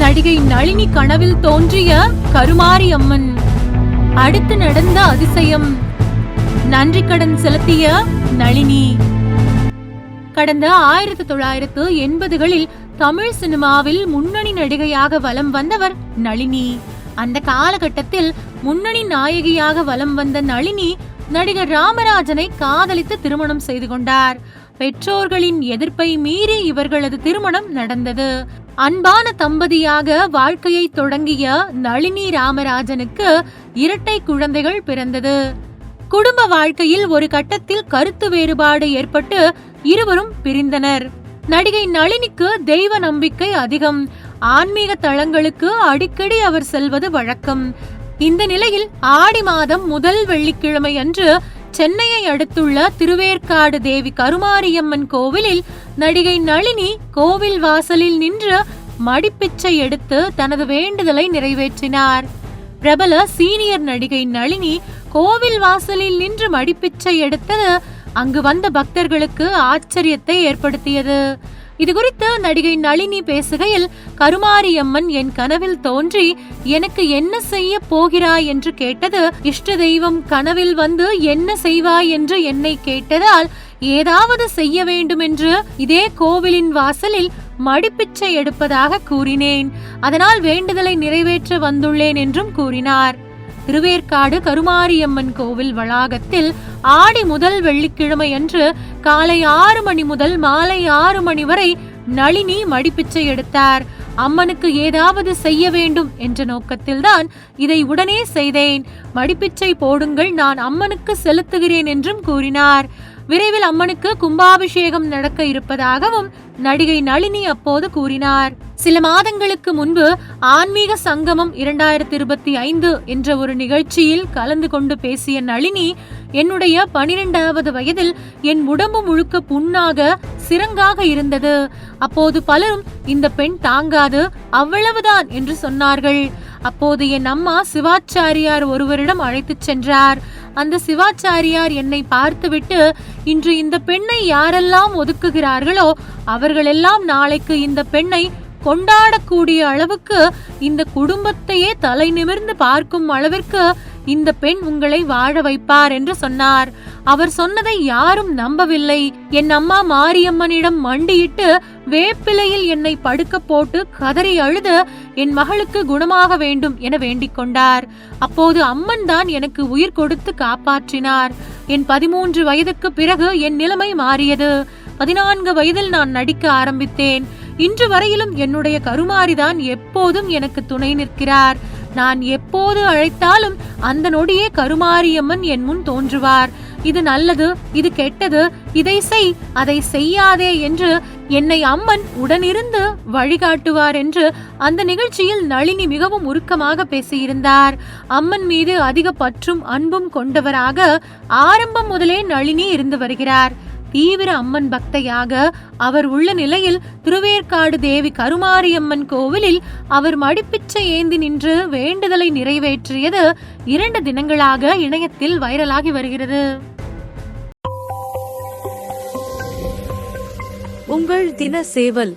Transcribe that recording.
நடிகை நளினி கனவில் தோன்றிய கருமாரி அம்மன் அடுத்து நடந்த அதிசயம். நன்றி கடன் செலுத்திய நளினி. கடந்த ஆயிரத்தி தொள்ளாயிரத்து எண்பதுகளில் தமிழ் சினிமாவில் முன்னணி நடிகையாக வலம் வந்தவர் நளினி. அந்த காலகட்டத்தில் முன்னணி நாயகியாக வலம் வந்த நளினி நடிகர் ராமராஜனை காதலித்து திருமணம் செய்து கொண்டார். பெற்றோர்களின் எதிர்ப்பை மீறி இவர்களது திருமணம் நடந்தது. அன்பான தம்பதியாக வாழ்க்கையை தொடங்கிய நளினி ராமராஜனுக்கு இரட்டை குழந்தைகள் பிறந்தது. குடும்ப வாழ்க்கையில் ஒரு கட்டத்தில் கருத்து வேறுபாடு ஏற்பட்டு இருவரும் பிரிந்தனர். நடிகை நளினிக்கு தெய்வ நம்பிக்கை அதிகம். ஆன்மீக தளங்களுக்கு அடிக்கடி அவர் செல்வது வழக்கம். இந்த நிலையில் ஆடி மாதம் முதல் வெள்ளிக்கிழமை அன்று சென்னையை அடுத்துள்ள திருவேற்காடு தேவி கருமாரியம்மன் கோவிலில் நடிகை நளினி கோவில் வாசலில் நின்று மடிப்பிச்சை எடுத்து தனது வேண்டுதலை நிறைவேற்றினார். பிரபல சீனியர் நடிகை நளினி கோவில் வாசலில் நின்று மடிப்பிச்சை எடுத்தது அங்கு வந்த பக்தர்களுக்கு ஆச்சரியத்தை ஏற்படுத்தியது. இது குறித்து நடிகை நளினி பேசுகையில் கருமாரியம்மன் என் கனவில் தோன்றி எனக்கு என்ன செய்ய போகிறாய்? என்று கேட்டது இஷ்ட தெய்வம் கனவில் வந்து என்ன செய்வாய்? என்று என்னை கேட்டதால் ஏதாவது செய்ய வேண்டும் என்று இதே கோவிலின் வாசலில் மடிப்பிச்சை எடுப்பதாக கூறினேன். அதனால் வேண்டுதலை நிறைவேற்ற வந்துள்ளேன் என்றும் கூறினார். திருவேற்காடு கருமாரியம்மன் கோவில் வளாகத்தில் ஆடி முதல் வெள்ளிக்கிழமை அன்று காலை ஆறு மணி முதல் மாலை ஆறு மணி வரை நளினி மடிப்பிச்சை எடுத்தார். அம்மனுக்கு ஏதாவது செய்ய வேண்டும் என்ற நோக்கத்தில்தான் இதை உடனே செய்தேன். மடிப்பிச்சை போடுங்கள் நான் அம்மனுக்கு செலுத்துகிறேன் என்றும் கூறினார். விரைவில் அம்மனுக்கு கும்பாபிஷேகம் நடக்க இருப்பதாகவும் நடிகை நளினி அப்போது கூறினார். சில மாதங்களுக்கு முன்பு ஆன்மீக சங்கமம் இரண்டாயிரத்தி இருபத்தி ஐந்து என்ற ஒரு நிகழ்ச்சியில் கலந்து கொண்டு பேசிய நளினி என்னுடைய பனிரெண்டாவது வயதில் என் உடம்பு முழுக்க புண்ணாக சிறங்காக இருந்தது. அப்போது பலரும் இந்த பெண் தாங்காது அவ்வளவுதான் என்று சொன்னார்கள். அப்போது என் அம்மா சிவாச்சாரியார் ஒருவரிடம் அழைத்துச் சென்றார். அந்த சிவாச்சாரியார் என்னை பார்த்துவிட்டு இன்று இந்த பெண்ணை யாரெல்லாம் ஒதுக்குகிறார்களோ அவர்களெல்லாம் நாளைக்கு இந்த பெண்ணை கொண்டாடக்கூடிய அளவுக்கு இந்த குடும்பத்தையே தலை நிமிர்ந்து பார்க்கும் அளவிற்கு இந்த பெண் உங்களை வாழ வைப்பார் என்று சொன்னார். அவர் சொன்னதை யாரும் நம்பவில்லை. என் அம்மா மாரியம்மனிடம் மண்டியிட்டு வேப்பிலையில் என்னை படுக்க போட்டு கதறி அழுது என் மகளுக்கு குணமாக வேண்டும் என வேண்டிக் கொண்டார். அப்போது அம்மன் தான் எனக்கு உயிர் கொடுத்து காப்பாற்றினார். என் பதிமூன்று வயதுக்கு பிறகு என் நிலைமை மாறியது. பதினான்கு வயதில் நான் நடிக்க ஆரம்பித்தேன். இன்று வரையிலும் என்னுடைய கருமாரிதான் எப்போதும் எனக்கு துணை நிற்கிறார். நான் எப்போது அழைத்தாலும் அந்த நொடியே கருமாரியம்மன் என் முன் தோன்றுவார். இது நல்லது இது கெட்டது இதை செய் அதை செய்யாதே என்று என்னை அம்மன் உடனிருந்து வழிகாட்டுவார் என்று அந்த நிகழ்ச்சியில் நளினி மிகவும் உருக்கமாக பேசியிருந்தார். அம்மன் மீது அதிக பற்றும் அன்பும் கொண்டவராக ஆரம்பம் முதலே நளினி இருந்து வருகிறார். தீவிர அம்மன் பக்தையாக அவர் உள்ள நிலையில் திருவேற்காடு தேவி கருமாரியம்மன் கோவிலில் அவர் மடிப்பிச்சை ஏந்தி நின்று வேண்டுதலை நிறைவேற்றியது இரண்டு தினங்களாக இணையத்தில் வைரலாகி வருகிறது. உங்கள் தின சேவல்